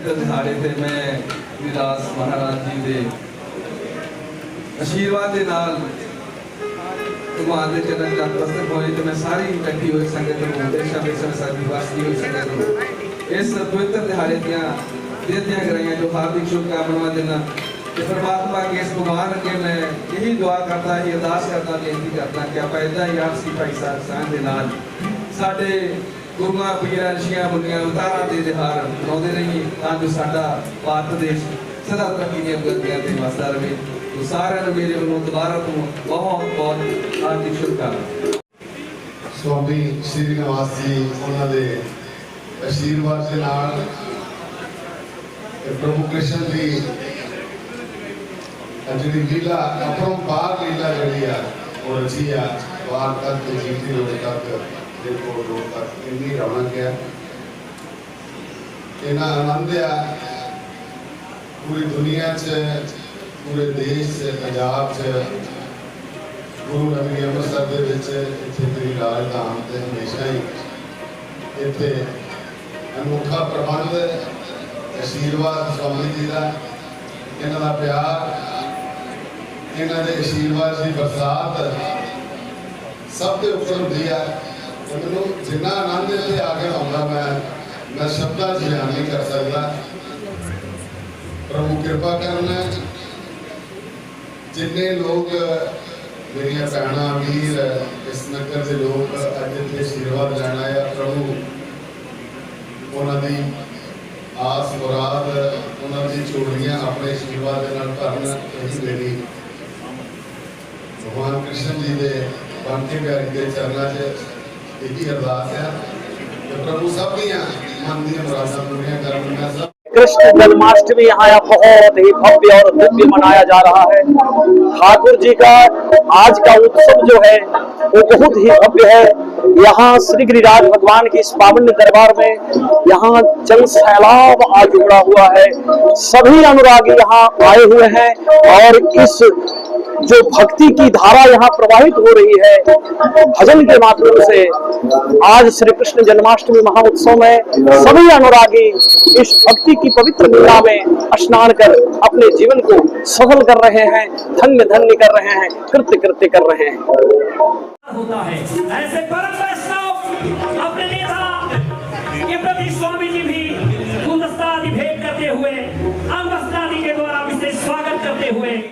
ਇਸ ਦਿਹਾੜੇ ਤੇ ਮੈਂ ਵਿਰਾਸ ਮਹਾਰਾਜ ਜੀ ਦੇ ਅਸ਼ੀਰਵਾਦ ਦੇ ਨਾਲ ਭਗਵਾਨ ਦੇ ਚਰਨ ਦਾ ਦਸਤਕ ਹੋਏ ਤੇ ਮੈਂ ਸਾਰੀ ਇਕੱਠੀ ਹੋਈ ਸੰਗਤ ਨੂੰ ਦੇਸ਼ਾਂ ਵਿੱਚ ਸਾਡੀ ਵਾਸੀ ਹੋਈ ਸੰਗਤ ਨੂੰ। ਇਸ ਪਵਿੱਤਰ ਦਿਹਾੜੇ ਦੀਆਂ ਦਿੱਤੀਆਂ ਗਈਆਂ ਜੋ ਹਾਰਦਿਕ ਸ਼ੁਭਕਾਮਨਾਵਾਂ ਦੇਣਾ ਤੇ ਪਰਮਾਤਮਾ ਕੇ ਇਸ ਭਗਵਾਨ ਅੱਗੇ ਮੈਂ ਇਹੀ ਦੁਆ ਕਰਦਾ ਹੀ ਅਰਦਾਸ ਕਰਦਾ, ਬੇਨਤੀ ਕਰਦਾ ਕਿ ਆਪਾਂ ਇਦਾਂ ਹੀ ਆਪਸੀ ਸਾਹਿਬ ਸਾਂਝ ਦੇ ਨਾਲ ਸਾਡੇ ਗੁਰੂਆਂ ਪੀਰਾਂ ਰਿਸ਼ੀਆਂ ਮੁਨੀਆਂ ਉਤਾਰਾਂ ਦੇ ਦਿਹਾੜ ਮਨਾਉਂਦੇ ਰਹੀਏ। ਤਾਂ ਜੋ ਸਾਡਾ ਭਾਰਤ ਦੇਸ਼ ਸਦਾ ਤਰੱਕੀ ਦੀਆਂ ਬੁਲੰਦੀਆਂ ਤੇ ਵਸਦਾ ਰਹੇ। ਤੋ ਸਾਰਿਆਂ ਨੂੰ ਮੇਰੇ ਵੱਲੋਂ ਦੁਬਾਰਾ ਤੋਂ ਬਹੁਤ ਬਹੁਤ ਹਾਰਦਿਕ ਸ਼ੁਭਕਾਮਨਾਵਾਂ। ਸਵਾਮੀ ਸ਼੍ਰੀ ਨਿਵਾਸ ਜੀ, ਉਹਨਾਂ ਦੇ ਅਸ਼ੀਰਵਾਦ ਦੇ ਨਾਲ ਪ੍ਰਭੂ ਕ੍ਰਿਸ਼ਨ ਦੀ ਜਿਹੜੀ ਲੀਲਾ ਅਪਰੰਪਾਰ ਲੀਲਾ ਜਿਹੜੀ ਆ, ਉਹ ਰਚੀ ਆ ਵਾਰ ਤੱਕ ਤੇ ਜੀਤੀ ਰੋਡ ਤੱਕ ਦੇਖੋ ਰੋਡ ਤੱਕ ਇੰਨੀ ਰੌਣਕ ਹੈ ਇਹਨਾਂ ਆਨੰਦ ਆ, ਪੂਰੀ ਦੁਨੀਆ 'ਚ, ਪੂਰੇ ਦੇਸ਼ 'ਚ, ਪੰਜਾਬ 'ਚ, ਗੁਰੂ ਨਗਰੀ ਅੰਮ੍ਰਿਤਸਰ ਦੇ ਵਿੱਚ ਇੱਥੇ ਮੇਰੀ ਰਾਜਧਾਮ ਤੇ ਹਮੇਸ਼ਾ ਹੀ ਇੱਥੇ ਅਨੋਖਾ ਪ੍ਰਬੰਧ, ਅਸ਼ੀਰਵਾਦ ਸਵਾਮੀ ਜੀ ਦਾ, ਇਹਨਾਂ ਦਾ ਪਿਆਰ, ਇਹਨਾਂ ਦੇ ਅਸ਼ੀਰਵਾਦ ਦੀ ਬਰਸਾਤ ਸਭ ਦੇ ਉੱਪਰ ਹੁੰਦੀ ਹੈ ਮੈਨੂੰ ਜਿੰਨਾ ਆਨੰਦ ਇੱਥੇ ਆ ਕੇ ਆਉਂਦਾ, ਮੈਂ ਮੈਂ ਸ਼ਬਦਾਂ 'ਚ ਬਿਆਨ ਨਹੀਂ ਕਰ ਸਕਦਾ। ਪ੍ਰਭੂ ਕਿਰਪਾ ਕਰਨਾ ਜਿੰਨੇ ਲੋਕ, ਮੇਰੀਆਂ ਭੈਣਾਂ ਵੀਰ ਇਸ ਨਗਰ ਦੇ ਲੋਕ ਅੱਜ ਇੱਥੇ ਆਸ਼ੀਰਵਾਦ ਲੈਣ ਆਏ ਪ੍ਰਭੂ। ਉਹਨਾਂ ਦੀ ਆਸ ਮੁਰਾਦ, ਉਹਨਾਂ ਦੀ ਝੋਲੀਆਂ ਆਪਣੇ ਆਸ਼ੀਰਵਾਦ ਦੇ ਨਾਲ ਭਰਨ ਇਹੀ ਮੇਰੀ ਭਗਵਾਨ ਕ੍ਰਿਸ਼ਨ ਜੀ ਦੇ ਬੰਕੇ ਪਿਆਰੀ ਦੇ ਚਰਨਾਂ 'ਚ कृष्ण जन्माष्टमी यहाँ बहुत ही भव्य और दिव्य मनाया जा रहा है। ठाकुर जी का आज का उत्सव जो है, वो बहुत ही भव्य है। यहाँ श्री गिरिराज भगवान की इस पावन दरबार में यहाँ जल सैलाब आज उड़ा हुआ है। सभी अनुरागी यहाँ आए हुए हैं और इस जो भक्ति की धारा यहाँ प्रवाहित हो रही है, भजन के माध्यम से आज श्री कृष्ण जन्माष्टमी महाउत्सव में सभी अनुरागी इस भक्ति की पवित्र गंगा में स्नान कर अपने जीवन को सफल कर रहे हैं, धन्य धन्य कर रहे हैं, कृत्य कृत्य कर रहे हैं। होता है। ऐसे परम वैष्णव, अपने नेता के प्रति स्वामी जी भी करते हुए अंग के द्वारा विशेष स्वागत करते हुए